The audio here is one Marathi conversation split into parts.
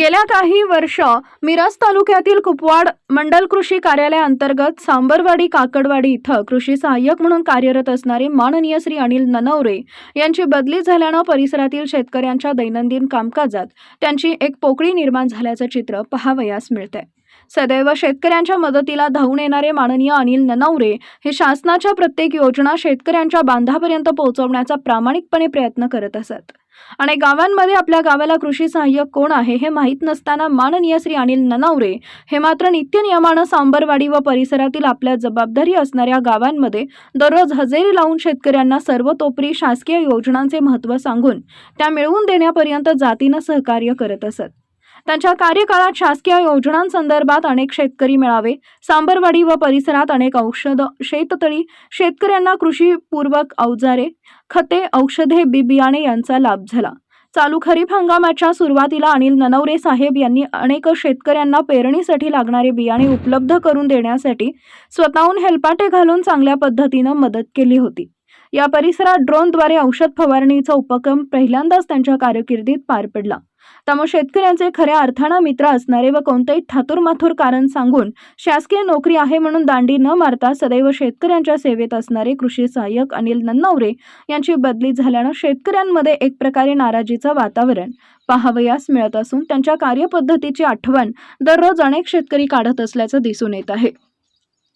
गेल्या काही वर्ष मिरज तालुक्यातील कुपवाड मंडल कृषी कार्यालयाअंतर्गत सांबरवाडी काकडवाडी इथं कृषी सहाय्यक म्हणून कार्यरत असणारे माननीय श्री अनिल ननवरे यांची बदली झाल्यानं परिसरातील शेतकऱ्यांच्या दैनंदिन कामकाजात त्यांची एक पोकळी निर्माण झाल्याचं चित्र पाहावयास मिळतंय. सदैव शेतकऱ्यांच्या मदतीला धावून येणारे माननीय अनिल ननवरे हे शासनाच्या प्रत्येक योजना शेतकऱ्यांच्या बांधापर्यंत पोहोचवण्याचा प्रामाणिकपणे प्रयत्न करत असत. आणि गावांमध्ये आपल्या गावाला कृषी सहाय्यक कोण आहे हे माहीत नसताना माननीय श्री अनिल ननावरे हे मात्र नित्यनियमानं सांबरवाडी व परिसरातील आपल्या जबाबदारी असणाऱ्या गावांमध्ये दररोज हजेरी लावून शेतकऱ्यांना सर्वतोपरी शासकीय योजनांचे महत्त्व सांगून त्या मिळवून देण्यापर्यंत जातीनं सहकार्य करत असत. त्यांच्या कार्यकाळात शासकीय योजनांसंदर्भात अनेक शेतकरी मेळावे सांबरवाडी व परिसरात अनेक औषध शेततळी शेतकऱ्यांना कृषीपूर्वक अवजारे खते औषधे बी बियाणे यांचा लाभ झाला. चालू खरीप हंगामाच्या सुरुवातीला अनिल ननवरे साहेब यांनी अनेक शेतकऱ्यांना पेरणीसाठी लागणारे बियाणे उपलब्ध करून देण्यासाठी स्वतःहून हेलपाटे घालून चांगल्या पद्धतीनं मदत केली होती. या परिसरात ड्रोनद्वारे औषध फवारणीचा उपक्रम पहिल्यांदाच त्यांच्या कारकिर्दीत पार पडला. त्यामुळे शेतकऱ्यांचे खऱ्या अर्थानं मित्र असणारे व कोणतेही थातुरमाथुर कारण सांगून शासकीय नोकरी आहे म्हणून दांडी न मारता सदैव शेतकऱ्यांच्या सेवेत असणारे कृषी सहाय्यक अनिल नन्नवरे यांची बदली झाल्यानं शेतकऱ्यांमध्ये एक प्रकारे नाराजीचं वातावरण पाहावयास मिळत असून त्यांच्या कार्यपद्धतीची आठवण दररोज अनेक शेतकरी काढत असल्याचं दिसून येत आहे.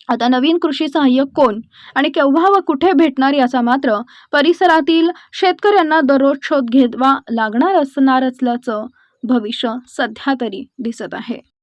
आता नवीन कृषी सहाय्यक कोण आणि केव्हा व कुठे भेटणार याचा मात्र परिसरातील शेतकऱ्यांना दररोज शोध घेतवा लागणार असणार असल्याचं भविष्य सध्या तरी दिसत आहे.